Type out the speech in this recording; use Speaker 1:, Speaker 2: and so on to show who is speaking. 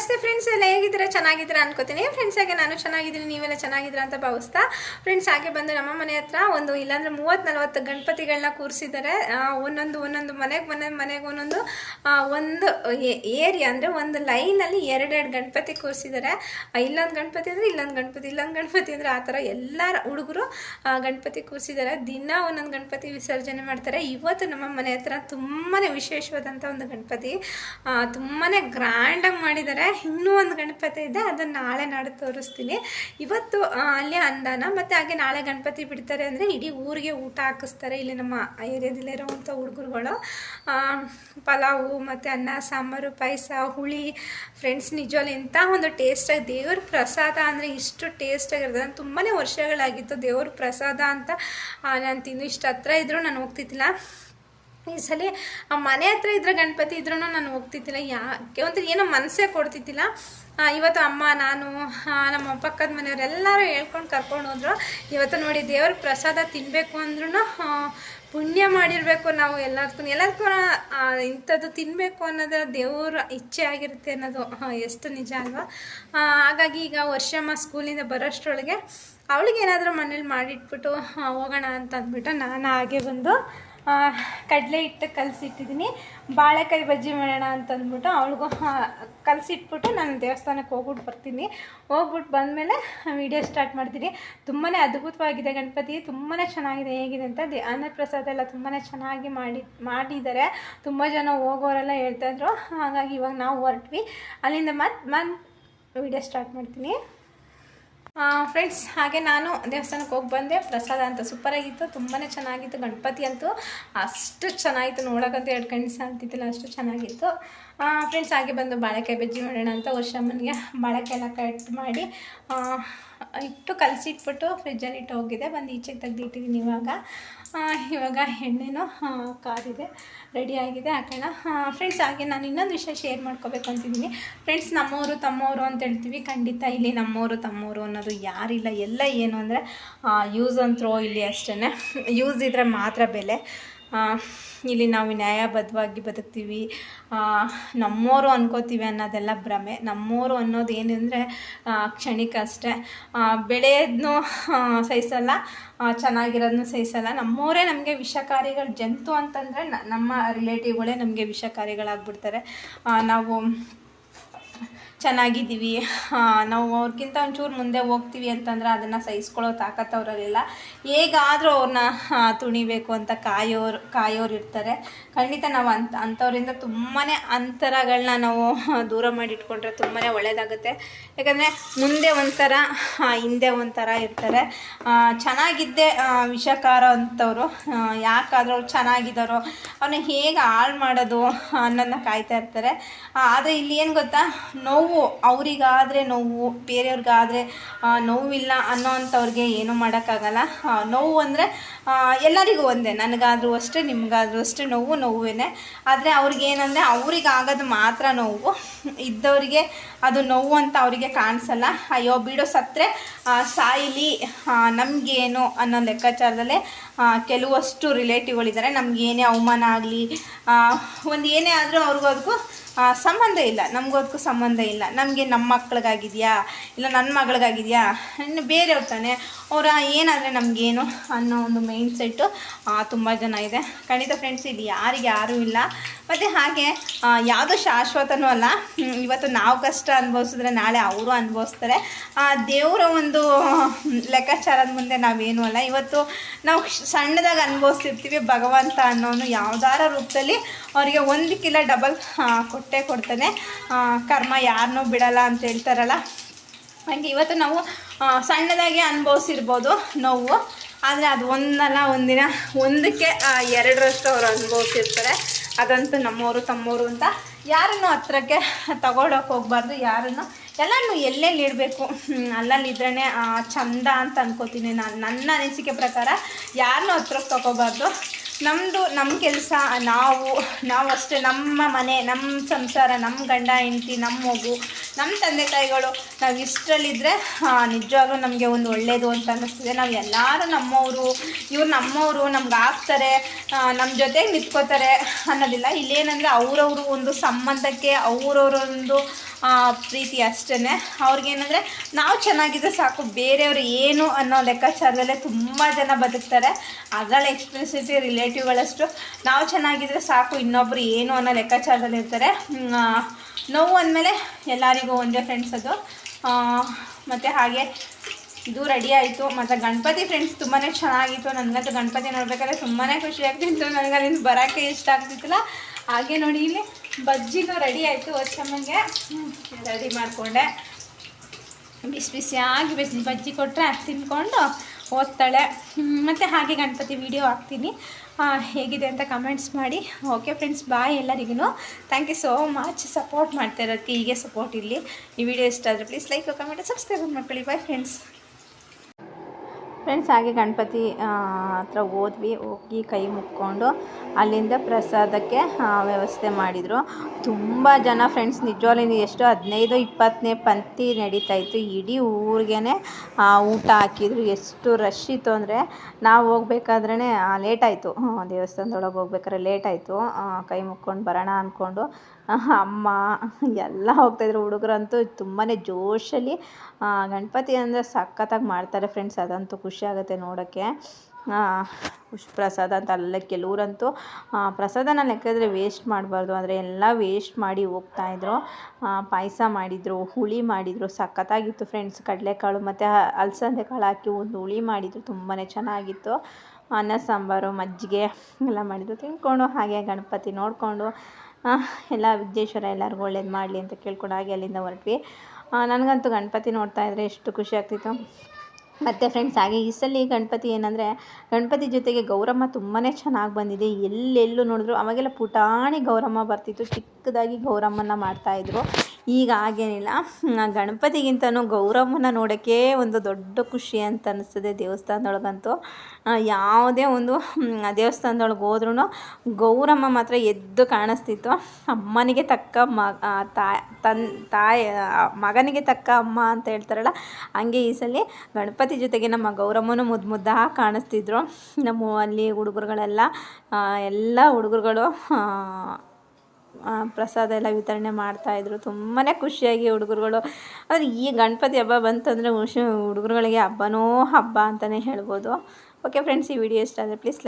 Speaker 1: ನಮಸ್ತೆ ಫ್ರೆಂಡ್ಸ್ ಎಲ್ಲ ಹೇಗಿದ್ದೀರಾ? ಚೆನ್ನಾಗಿದ್ದೀರಾ ಅನ್ಕೋತೀನಿ. ಫ್ರೆಂಡ್ಸ್ ಹಾಗೆ ನಾನು ಚೆನ್ನಾಗಿದ್ದೀನಿ, ನೀವೆಲ್ಲ ಚೆನ್ನಾಗಿದ್ದೀರಾ ಅಂತ ಭಾವಿಸ್ತಾ. ಫ್ರೆಂಡ್ಸ್ ಹಾಗೆ ಬಂದು ನಮ್ಮ ಮನೆ ಹತ್ರ ಒಂದು ಇಲ್ಲಾಂದ್ರೆ ಮೂವತ್ತು ನಲ್ವತ್ತು ಗಣಪತಿಗಳನ್ನ ಕೂರಿಸಿದ್ದಾರೆ ಒಂದೊಂದು ಒಂದೊಂದು ಮನೆಗೆ, ಮನೆ, ಮನೆಗೆ ಒಂದೊಂದು ಒಂದು ಏರಿಯಾ ಅಂದರೆ ಒಂದು ಲೈನಲ್ಲಿ ಎರಡೆರಡು ಗಣಪತಿ ಕೂರಿಸಿದ್ದಾರೆ ಇಲ್ಲೊಂದು ಗಣಪತಿ ಅಂದರೆ ಇಲ್ಲೊಂದು ಗಣಪತಿ ಇಲ್ಲೊಂದು ಗಣಪತಿ ಅಂದರೆ ಆ ಥರ ಎಲ್ಲ ಹುಡುಗರು ಗಣಪತಿ ಕೂರಿಸಿದ್ದಾರೆ ದಿನ ಒಂದೊಂದು ಗಣಪತಿ ವಿಸರ್ಜನೆ ಮಾಡ್ತಾರೆ. ಇವತ್ತು ನಮ್ಮ ಮನೆ ಹತ್ರ ತುಂಬಾ ವಿಶೇಷವಾದಂಥ ಒಂದು ಗಣಪತಿ ತುಂಬಾ ಗ್ರ್ಯಾಂಡಾಗಿ ಮಾಡಿದ್ದಾರೆ ಇನ್ನೂ ಒಂದು ಗಣಪತಿ ಇದೆ, ಅದನ್ನು ನಾಳೆ ನಾಡು ತೋರಿಸ್ತೀನಿ. ಇವತ್ತು ಅಲ್ಲಿ ಅಂದಾನ, ಮತ್ತು ಹಾಗೆ ನಾಳೆ ಗಣಪತಿ ಬಿಡ್ತಾರೆ ಅಂದರೆ ಇಡೀ ಊರಿಗೆ ಊಟ ಹಾಕಿಸ್ತಾರೆ. ಇಲ್ಲಿ ನಮ್ಮ ಏರಿಯಾದಲ್ಲಿ ಇರೋವಂಥ ಹುಡುಗರುಗಳು. ಪಲಾವು, ಮತ್ತು ಅನ್ನ, ಸಾಂಬಾರು, ಪಾಯಸ, ಹುಳಿ ಫ್ರೆಂಡ್ಸ್ ನಿಜವಲ್ಲ ಇಂಥ ಒಂದು ಟೇಸ್ಟಾಗಿ ದೇವ್ರ ಪ್ರಸಾದ ಅಂದರೆ ಇಷ್ಟು ಟೇಸ್ಟಾಗಿರುತ್ತೆ ನಾನು ತುಂಬಾ ವರ್ಷಗಳಾಗಿತ್ತು ದೇವ್ರ ಪ್ರಸಾದ ಅಂತ ನಾನು ತಿನ್ನು ಇಷ್ಟು ಹತ್ರ ಇದ್ದರೂ ನಾನು ಹೋಗ್ತಿದ್ದಿಲ್ಲ. ಈ ಸಲ ಮನೆ ಹತ್ರ ಇದ್ರೆ ಗಣಪತಿ ಇದ್ರೂ ನಾನು ಹೋಗ್ತಿದ್ದಿಲ್ಲ. ಯಾಕೆ ಒಂಥರ ಏನೋ ಮನಸ್ಸೇ ಕೊಡ್ತಿದ್ದಿಲ್ಲ. ಇವತ್ತು ಅಮ್ಮ, ನಾನು ನಮ್ಮ ಪಕ್ಕದ ಮನೆಯವರೆಲ್ಲರೂ ಹೇಳ್ಕೊಂಡು ಕರ್ಕೊಂಡು ಹೋದ್ರು. ಇವತ್ತು ನೋಡಿ ದೇವ್ರ ಪ್ರಸಾದ ತಿನ್ನಬೇಕು ಅಂದ್ರೂ ಪುಣ್ಯ ಮಾಡಿರಬೇಕು ನಾವು ಎಲ್ಲದಕ್ಕೂ. ಎಲ್ಲದಕ್ಕೂ ಇಂಥದ್ದು ತಿನ್ನಬೇಕು ಅನ್ನೋದು ದೇವ್ರ ಇಚ್ಛೆ ಆಗಿರುತ್ತೆ ಅನ್ನೋದು ಎಷ್ಟು ನಿಜ ಅಲ್ವಾ? ಹಾಗಾಗಿ ಈಗ ವರ್ಷಮ್ಮ ಸ್ಕೂಲಿಂದ ಬರೋಷ್ಟರೊಳಗೆ ಅವಳಿಗೆ ಏನಾದರೂ ಮನೇಲಿ ಮಾಡಿಟ್ಬಿಟ್ಟು ಹೋಗೋಣ ಅಂತ ಅಂದ್ಬಿಟ್ಟು ನಾನು ಹಾಗೆ ಬಂದು ಕಡಲೆ ಹಿಟ್ಟು ಕಲಸಿಟ್ಟಿದ್ದೀನಿ. ಬಾಳೆಕಾಯಿ ಬಜ್ಜಿ ಮಾಡೋಣ ಅಂತಂದ್ಬಿಟ್ಟು ಅವಳಿಗೂ ಕಲಸಿಟ್ಬಿಟ್ಟು ನಾನು ದೇವಸ್ಥಾನಕ್ಕೆ ಹೋಗ್ಬಿಟ್ಟು ಬರ್ತೀನಿ. ಹೋಗ್ಬಿಟ್ಟು ಬಂದಮೇಲೆ ವಿಡಿಯೋ ಸ್ಟಾರ್ಟ್ ಮಾಡ್ತೀನಿ. ತುಂಬಾ ಅದ್ಭುತವಾಗಿದೆ ಗಣಪತಿ ತುಂಬಾ ಚೆನ್ನಾಗಿದೆ, ಹೇಗಿದೆ ಅಂತ ದೇ, ಅನ್ನಪ್ರಸಾದ ಎಲ್ಲ ತುಂಬಾ ಚೆನ್ನಾಗಿ ಮಾಡಿ, ಮಾಡಿದ್ದಾರೆ. ತುಂಬ ಜನ ಹೋಗೋರೆಲ್ಲ ಹೇಳ್ತಾಯಿದ್ರು ಹಾಗಾಗಿ ಇವಾಗ ನಾವು ಹೊರಟ್ವಿ. ಅಲ್ಲಿಂದ ಮತ್ತೆ ಮತ್ತೆ ವಿಡಿಯೋ ಸ್ಟಾರ್ಟ್ ಮಾಡ್ತೀನಿ. ಫ್ರೆಂಡ್ಸ್ ಹಾಗೆ ನಾನು ದೇವಸ್ಥಾನಕ್ಕೆ ಹೋಗಿ ಬಂದೆ. ಪ್ರಸಾದ ಅಂತ ಸೂಪರಾಗಿತ್ತು ತುಂಬಾ ಚೆನ್ನಾಗಿತ್ತು. ಗಣಪತಿ ಅಂತೂ ಅಷ್ಟು ಚೆನ್ನಾಗಿತ್ತು. ನೋಡೋಕ್ಕಂತೂ ಎರಡು ಕಣ್ಣು ಸಾಲ್ತಿದ್ದಿಲ್ಲ ಅಷ್ಟು ಚೆನ್ನಾಗಿತ್ತು. ಫ್ರೆಂಡ್ಸ್ ಹಾಗೆ ಬಂದು ಬಾಳೆಕಾಯಿ ಬಜ್ಜಿ ಮಾಡೋಣ ಅಂತ ವರ್ಷಮ್ಮನಿಗೆ ಬಾಳೆಕಾಯಿ ಎಲ್ಲ ಕಟ್ ಮಾಡಿ ಇಟ್ಟು ಕಲಸಿಟ್ಬಿಟ್ಟು ಫ್ರಿಜ್ಜಲ್ಲಿ ಇಟ್ಟು ಹೋಗಿದೆ ಬಂದು ಈಚೆಗೆ ತೆಗೆದಿಟ್ಟಿದ್ದೀನಿ ಇವಾಗ. ಇವಾಗ ಎಣ್ಣೆನೂ ಕಾದಿದೆ ರೆಡಿಯಾಗಿದೆ ಹಾಕೋಣ. ಫ್ರೆಂಡ್ಸ್ ಹಾಗೆ ನಾನು ಇನ್ನೊಂದು ವಿಷಯ ಶೇರ್ ಮಾಡ್ಕೋಬೇಕು ಅಂತಿದ್ದೀನಿ. ಫ್ರೆಂಡ್ಸ್ ನಮ್ಮವರು ತಮ್ಮವರು ಅಂತ ಹೇಳ್ತೀವಿ. ಖಂಡಿತ ಇಲ್ಲಿ ನಮ್ಮವರು ತಮ್ಮವರು ಅನ್ನೋದು ಯಾರಿಲ್ಲ. ಎಲ್ಲ ಏನು ಅಂದರೆ ಯೂಸ್ ಅಂಡ್ ಥ್ರೋ ಇಲ್ಲಿ ಅಷ್ಟೇ ಯೂಸ್ ಇದ್ದರೆ ಮಾತ್ರ ಬೆಲೆ. ಇಲ್ಲಿ ನಾವು ನ್ಯಾಯಬದ್ಧವಾಗಿ ಬದುಕ್ತೀವಿ. ನಮ್ಮೋರು ಅನ್ಕೋತೀವಿ ಅನ್ನೋದೆಲ್ಲ ಭ್ರಮೆ. ನಮ್ಮೋರು ಅನ್ನೋದು ಏನಂದರೆ ಕ್ಷಣಿಕ ಅಷ್ಟೇ. ಬೆಳೆಯೋದನ್ನು ಸಹಿಸಲ್ಲ ಚೆನ್ನಾಗಿರೋದನ್ನು ಸಹಿಸಲ್ಲ. ನಮ್ಮೋರೇ ನಮಗೆ ವಿಷಕಾರಿಗಳು ಜಂತು ಅಂತಂದರೆ ನಮ್ಮ ರಿಲೇಟಿವ್ಗಳೇ ನಮಗೆ ವಿಷಕಾರಿಗಳಾಗ್ಬಿಡ್ತಾರೆ. ನಾವು ಚೆನ್ನಾಗಿದ್ದೀವಿ. ನಾವು ಅವ್ರಿಗಿಂತ ಒಂಚೂರು ಮುಂದೆ ಹೋಗ್ತೀವಿ ಅಂತಂದ್ರೆ ಅದನ್ನು ಸಹಿಸ್ಕೊಳ್ಳೋ ತಾಕತ್ತು ಅವರಲ್ಲಿಲ್ಲ. ಹೇಗಾದರೂ ಅವ್ರನ್ನ ತುಣಿಬೇಕು ಅಂತ ಕಾಯೋರು ಕಾಯೋರು ಇರ್ತಾರೆ. ಖಂಡಿತ ನಾವು ಅಂತ, ಅಂಥವ್ರಿಂದ ತುಂಬಾ ಅಂತರಗಳನ್ನ ನಾವು ದೂರ ಮಾಡಿಟ್ಕೊಂಡ್ರೆ ತುಂಬಾ ಒಳ್ಳೆಯದಾಗುತ್ತೆ ಯಾಕಂದರೆ ಮುಂದೆ ಒಂಥರ ಹಿಂದೆ ಒಂಥರ ಇರ್ತಾರೆ. ಚೆನ್ನಾಗಿದ್ದೇ ವಿಷಕಾರ ಅಂಥವ್ರು ಯಾಕಾದರೂ ಅವ್ರು ಚೆನ್ನಾಗಿದ್ದಾರೋ ಅವನ್ನ ಹೇಗೆ ಹಾಳು ಮಾಡೋದು ಅನ್ನೋದನ್ನ ಕಾಯ್ತಾ ಇರ್ತಾರೆ. ಆದರೆ ಇಲ್ಲಿ ಏನು ಗೊತ್ತಾ? ನೋವು ಅವರಿಗಾದರೆ ನೋವು, ಬೇರೆಯವ್ರಿಗಾದರೆ ನೋವಿಲ್ಲ ಅನ್ನೋ ಅಂಥವ್ರಿಗೆ ಏನೂ ಮಾಡೋಕ್ಕಾಗಲ್ಲ. ನೋವು ಅಂದರೆ ಎಲ್ಲರಿಗೂ ಒಂದೇ. ನನಗಾದರೂ ಅಷ್ಟೇ, ನಿಮಗಾದರೂ ಅಷ್ಟೇ ನೋವು ನೋವೇ ಆದರೆ ಅವ್ರಿಗೇನಂದರೆ ಅವ್ರಿಗೆ ಆಗೋದು ಮಾತ್ರ ನೋವು. ಇದ್ದವರಿಗೆ ಅದು ನೋವು ಅಂತ ಅವರಿಗೆ ಕಾಣಿಸಲ್ಲ. ಅಯ್ಯೋ, ಬಿಡೋ ಸತ್ತರೆ ಸಾಯಿಲಿ ನಮಗೇನು ಅನ್ನೋ ಲೆಕ್ಕಾಚಾರದಲ್ಲೇ ಕೆಲವಷ್ಟು ರಿಲೇಟಿವ್ಗಳಿದ್ದಾರೆ. ನಮಗೇನೇ ಅವಮಾನ ಆಗಲಿ ಒಂದು ಏನೇ ಆದರೂ ಅವ್ರಿಗೂ ಅದಕ್ಕೂ ಸಂಬಂಧ ಇಲ್ಲ. ನಮಗೂ ಅದಕ್ಕೂ ಸಂಬಂಧ ಇಲ್ಲ. ನಮಗೆ ನಮ್ಮ ಮಕ್ಳಿಗಾಗಿದೆಯಾ? ಇಲ್ಲ ನನ್ನ ಮಗಳಿಗಾಗಿದೆಯಾ? ಇನ್ನು ಬೇರೆಯವ್ರು ತಾನೆ. ಅವರ ಏನಾದರೆ ನಮಗೇನು ಅನ್ನೋ ಒಂದು ಮೈಂಡ್ ಸೆಟ್ಟು ತುಂಬ ಜನ ಇದೆ. ಖಂಡಿತ ಫ್ರೆಂಡ್ಸ್ ಇದು ಯಾರಿಗೆ ಯಾರೂ ಇಲ್ಲ. ಮತ್ತು ಹಾಗೆ ಯಾವುದು ಶಾಶ್ವತನೂ ಅಲ್ಲ. ಇವತ್ತು ನಾವು ಕಷ್ಟ ಅನುಭವಿಸಿದ್ರೆ ನಾಳೆ ಅವರು ಅನುಭವಿಸ್ತಾರೆ. ದೇವರ ಒಂದು ಲೆಕ್ಕಾಚಾರದ ಮುಂದೆ ನಾವೇನು ಅಲ್ಲ. ಇವತ್ತು ನಾವು ಸಣ್ಣದಾಗಿ ಅನುಭವಿಸ್ತಿರ್ತೀವಿ ಭಗವಂತ ಅನ್ನೋನು ಯಾವ್ದಾರ ರೂಪದಲ್ಲಿ ಅವರಿಗೆ ಒಂದಕ್ಕಿಲ್ಲ ಡಬಲ್ ಕೊಟ್ಟೇ ಕೊಡ್ತಾನೆ. ಕರ್ಮ ಯಾರನ್ನೂ ಬಿಡಲ್ಲ ಅಂತ ಹೇಳ್ತಾರಲ್ಲ. ಹಾಗೆ ಇವತ್ತು ನಾವು ಸಣ್ಣದಾಗಿ ಅನುಭವಿಸಿರ್ಬೋದು ನೋವು. ಆದರೆ ಅದು ಒಂದಲ್ಲ, ಒಂದಿನ, ಒಂದಕ್ಕೆ ಎರಡರಷ್ಟು ಅವರು ಅನುಭವಿಸಿರ್ತಾರೆ. ಅದಂತೂ ನಮ್ಮವರು ತಮ್ಮವರು ಅಂತ. ಯಾರನ್ನು ಹತ್ರಕ್ಕೆ ತಗೊಳಕ್ಕೆ ಹೋಗ್ಬಾರ್ದು, ಯಾರನ್ನು ಎಲ್ಲನೂ ಎಲ್ಲೆಲ್ಲಿ ಇಡಬೇಕು? ಅಲ್ಲಲ್ಲಿದ್ರೇ ಚಂದ ಅಂತ ಅನ್ಕೋತೀನಿ ನಾನು. ನನ್ನ ಅನಿಸಿಕೆ ಪ್ರಕಾರ ಯಾರನ್ನೂ ಹತ್ರಕ್ಕೆ ತಗೋಬಾರ್ದು. ನಮ್ಮದು ನಮ್ಮ ಕೆಲಸ, ನಾವು ನಾವು ಅಷ್ಟೇ ನಮ್ಮ ಮನೆ ನಮ್ಮ ಸಂಸಾರ ನಮ್ಮ ಗಂಡ, ಹೆಂಡತಿ ನಮ್ಮ ಮಗು ನಮ್ಮ ತಂದೆ ತಾಯಿಗಳು ನಾವು ಇಷ್ಟರಲ್ಲಿದ್ದರೆ ನಿಜವಾಗ್ಲೂ ನಮಗೆ ಒಂದು ಒಳ್ಳೆಯದು ಅಂತ ಅನ್ನಿಸ್ತಿದೆ. ನಾವು ಎಲ್ಲರೂ ನಮ್ಮವರು, ಇವ್ರು ನಮ್ಮವರು ನಮ್ಗೆ ಆಗ್ತಾರೆ ನಮ್ಮ ಜೊತೆಗೆ ನಿಂತ್ಕೋತಾರೆ ಅನ್ನೋದಿಲ್ಲ. ಇಲ್ಲೇನಂದರೆ ಅವರವರು ಒಂದು ಸಂಬಂಧಕ್ಕೆ ಅವರವರೊಂದು ಪ್ರೀತಿ ಅಷ್ಟೇ ಅವ್ರಿಗೇನಂದರೆ ನಾವು ಚೆನ್ನಾಗಿದ್ದರೆ ಸಾಕು, ಬೇರೆಯವರು ಏನು ಅನ್ನೋ ಲೆಕ್ಕಾಚಾರದಲ್ಲೇ ತುಂಬ ಜನ ಬದುಕ್ತಾರೆ. ಅದರಲ್ಲಿ ಎಕ್ಸ್ಪೆನ್ಸಿಟಿ ರಿಲೇಟಿವ್ಗಳಷ್ಟು ನಾವು ಚೆನ್ನಾಗಿದ್ದರೆ ಸಾಕು ಇನ್ನೊಬ್ಬರು ಏನು ಅನ್ನೋ ಲೆಕ್ಕಾಚಾರದಲ್ಲಿ ಇರ್ತಾರೆ ನೋವು ಅಂದಮೇಲೆ ಎಲ್ಲರಿಗೂ ಒಂದೇ ಫ್ರೆಂಡ್ಸ್ ಅದು. ಮತ್ತು ಹಾಗೆ ಇದು ರೆಡಿ ಆಯಿತು. ಮತ್ತು ಗಣಪತಿ ಫ್ರೆಂಡ್ಸ್ ತುಂಬಾ ಚೆನ್ನಾಗಿತ್ತು. ನನಗಂತೂ ಗಣಪತಿ ನೋಡ್ಬೇಕಾದ್ರೆ ತುಂಬಾ ಖುಷಿ ಆಗ್ತಿತ್ತು. ನನಗೆ ಅಲ್ಲಿಂದ ಬರೋಕ್ಕೆ ಇಷ್ಟ ಆಗ್ತಿತ್ತಲ್ಲ. ಹಾಗೆ ನೋಡಿ ಇಲ್ಲಿ ಬಜ್ಜಿನೂ ರೆಡಿ ಆಯಿತು ವರ್ಷಮ್ಮಂಗೆ ರೆಡಿ ಮಾಡಿಕೊಂಡೆ. ಬಿಸಿ ಬಿಸಿಯಾಗಿ ಬಿಸಿ ಬಜ್ಜಿ ಕೊಟ್ಟರೆ ತಿಂದ್ಕೊಂಡು ಓದ್ತಾಳೆ ಮತ್ತು ಹಾಗೆ ಗಣಪತಿ ವಿಡಿಯೋ ಹಾಕ್ತೀನಿ. ಹೇಗಿದೆ ಅಂತ ಕಮೆಂಟ್ಸ್ ಮಾಡಿ. ಓಕೆ ಫ್ರೆಂಡ್ಸ್ ಬಾಯ್ ಎಲ್ಲರಿಗೂ thank you so much support ಮಾಡ್ತಾ ಇರೋದಕ್ಕೆ ಹೀಗೆ ಸಪೋರ್ಟ್ ಇರಲಿ ಈ ವಿಡಿಯೋ ಇಷ್ಟ ಆದರೆ ಪ್ಲೀಸ್ ಲೈಕ್ ಕಮೆಂಟ್ ಸಬ್ಸ್ಕ್ರೈಬ್ ಮಾಡ್ಕೊಳ್ಳಿ. ಬಾಯ್ ಫ್ರೆಂಡ್ಸ್ ಫ್ರೆಂಡ್ಸ್ ಹಾಗೆ ಗಣಪತಿ ಹತ್ರ ಹೋದ್ವಿ. ಹೋಗಿ ಕೈ ಮುಕ್ಕೊಂಡು ಅಲ್ಲಿಂದ ಪ್ರಸಾದಕ್ಕೆ ವ್ಯವಸ್ಥೆ ಮಾಡಿದರು. ತುಂಬ ಜನ ಫ್ರೆಂಡ್ಸ್ ನಿಜವಾಗ್ಲೂ ಎಷ್ಟು ಹದಿನೈದು, ಇಪ್ಪತ್ತನೇ ಪಂಕ್ತಿ ನಡೀತಾ ಇತ್ತು. ಇಡೀ ಊರಿಗೆ ಊಟ ಹಾಕಿದ್ರು. ಎಷ್ಟು ರಶ್ ಇತ್ತು ಅಂದರೆ, ನಾವು ಹೋಗ್ಬೇಕಾದ್ರೇ ಲೇಟ್ ಆಯಿತು. ದೇವಸ್ಥಾನದೊಳಗೆ ಹೋಗ್ಬೇಕಾದ್ರೆ ಲೇಟ್ ಆಯಿತು. ಕೈ ಮುಕ್ಕೊಂಡು ಬರೋಣ ಅಂದ್ಕೊಂಡು ಅಮ್ಮ, ಎಲ್ಲ ಹೋಗ್ತಾಯಿದ್ರು ಹುಡುಗರಂತೂ ತುಂಬಾ ಜೋಶಲ್ಲಿ ಗಣಪತಿ ಅಂದರೆ ಸಖತ್ತಾಗಿ ಮಾಡ್ತಾರೆ ಫ್ರೆಂಡ್ಸ್ ಅದಂತೂ ಖುಷಿ. ಆಗುತ್ತೆ ನೋಡೋಕ್ಕೆ. ಪ್ರಸಾದ ಅಂತ ಅಲ್ಲ ಕೆಲವರಂತೂ ಪ್ರಸಾದನ ಲೆಕ್ಕದ್ರೆ ವೇಸ್ಟ್ ಮಾಡಬಾರ್ದು. ಆದರೆ ಎಲ್ಲ ವೇಸ್ಟ್ ಮಾಡಿ ಹೋಗ್ತಾಯಿದ್ರು ಪಾಯಸ ಮಾಡಿದರು, ಹುಳಿ ಮಾಡಿದರು, ಸಖತ್ತಾಗಿತ್ತು ಫ್ರೆಂಡ್ಸ್ ಕಡಲೆಕಾಳು ಮತ್ತು ಅಲಸಂದೆ ಕಾಳು ಹಾಕಿ ಒಂದು ಹುಳಿ ಮಾಡಿದರು ತುಂಬಾ ಚೆನ್ನಾಗಿತ್ತು. ಅನ್ನ, ಸಾಂಬಾರು, ಮಜ್ಜಿಗೆ ಎಲ್ಲ ಮಾಡಿದ್ರು. ತಿಂದ್ಕೊಂಡು ಹಾಗೆ ಗಣಪತಿ ನೋಡಿಕೊಂಡು ಎಲ್ಲ ವಿಘ್ನೇಶ್ವರ ಎಲ್ಲರಿಗೂ ಒಳ್ಳೇದು ಮಾಡಲಿ ಅಂತ ಕೇಳ್ಕೊಂಡು ಹಾಗೆ ಅಲ್ಲಿಂದ ಹೊರಟ್ವಿ. ನನಗಂತೂ ಗಣಪತಿ ನೋಡ್ತಾ ಇದ್ದರೆ ಎಷ್ಟು ಖುಷಿ ಆಗ್ತಿತ್ತು. ಮತ್ತು ಫ್ರೆಂಡ್ಸ್ ಹಾಗೆ ಈ ಸಲ ಗಣಪತಿ ಏನಂದರೆ, ಗಣಪತಿ ಜೊತೆಗೆ ಗೌರಮ್ಮ ತುಂಬಾ ಚೆನ್ನಾಗಿ ಬಂದಿದೆ. ಎಲ್ಲೆಲ್ಲೂ ನೋಡಿದ್ರು, ಅವಾಗೆಲ್ಲ ಪುಟಾಣಿ ಗೌರಮ್ಮ ಬರ್ತಿತ್ತು, ಚಿಕ್ಕದಾಗಿ ಗೌರಮ್ಮನ ಮಾಡ್ತಾಯಿದ್ರು ಈಗ ಹಾಗೇನಿಲ್ಲ. ಗಣಪತಿಗಿಂತನೂ ಗೌರಮ್ಮನ ನೋಡೋಕ್ಕೆ ಒಂದು ದೊಡ್ಡ ಖುಷಿ ಅಂತ ಅನ್ನಿಸ್ತದೆ ದೇವಸ್ಥಾನದೊಳಗಂತೂ. ಯಾವುದೇ ಒಂದು ದೇವಸ್ಥಾನದೊಳಗೆ ಹೋದ್ರೂ ಗೌರಮ್ಮ ಮಾತ್ರ ಎದ್ದು ಕಾಣಿಸ್ತಿತ್ತು. ಅಮ್ಮನಿಗೆ ತಕ್ಕ ಮ ತಾಯಿ ತನ್, ತಾಯಿ ಮಗನಿಗೆ ತಕ್ಕ ಅಮ್ಮ ಅಂತ ಹೇಳ್ತಾರಲ್ಲ, ಹಂಗೆ ಈ ಸಲ ಗಣಪತಿ ಜೊತೆಗೆ ನಮ್ಮ ಗೌರಮ್ಮನೂ ಮುದ್ದು ಮುದ್ದಾಗಿ ಕಾಣಿಸ್ತಿದ್ರು. ನಮ್ಮ ಅಲ್ಲಿ ಹುಡುಗರುಗಳೆಲ್ಲ ಎಲ್ಲ ಹುಡುಗರುಗಳು ಪ್ರಸಾದ ಎಲ್ಲ ವಿತರಣೆ ಮಾಡ್ತಾಯಿದ್ರು ತುಂಬಾ ಖುಷಿಯಾಗಿ ಹುಡುಗರುಗಳು. ಆದರೆ ಈ ಗಣಪತಿ ಹಬ್ಬ ಬಂತಂದರೆ ಹುಷ, ಹುಡುಗರುಗಳಿಗೆ ಹಬ್ಬನೋ ಹಬ್ಬ ಅಂತಲೇ ಹೇಳ್ಬೋದು. ಓಕೆ ಫ್ರೆಂಡ್ಸ್ ಈ ವಿಡಿಯೋ ಇಷ್ಟ ಆದರೆ ಪ್ಲೀಸ್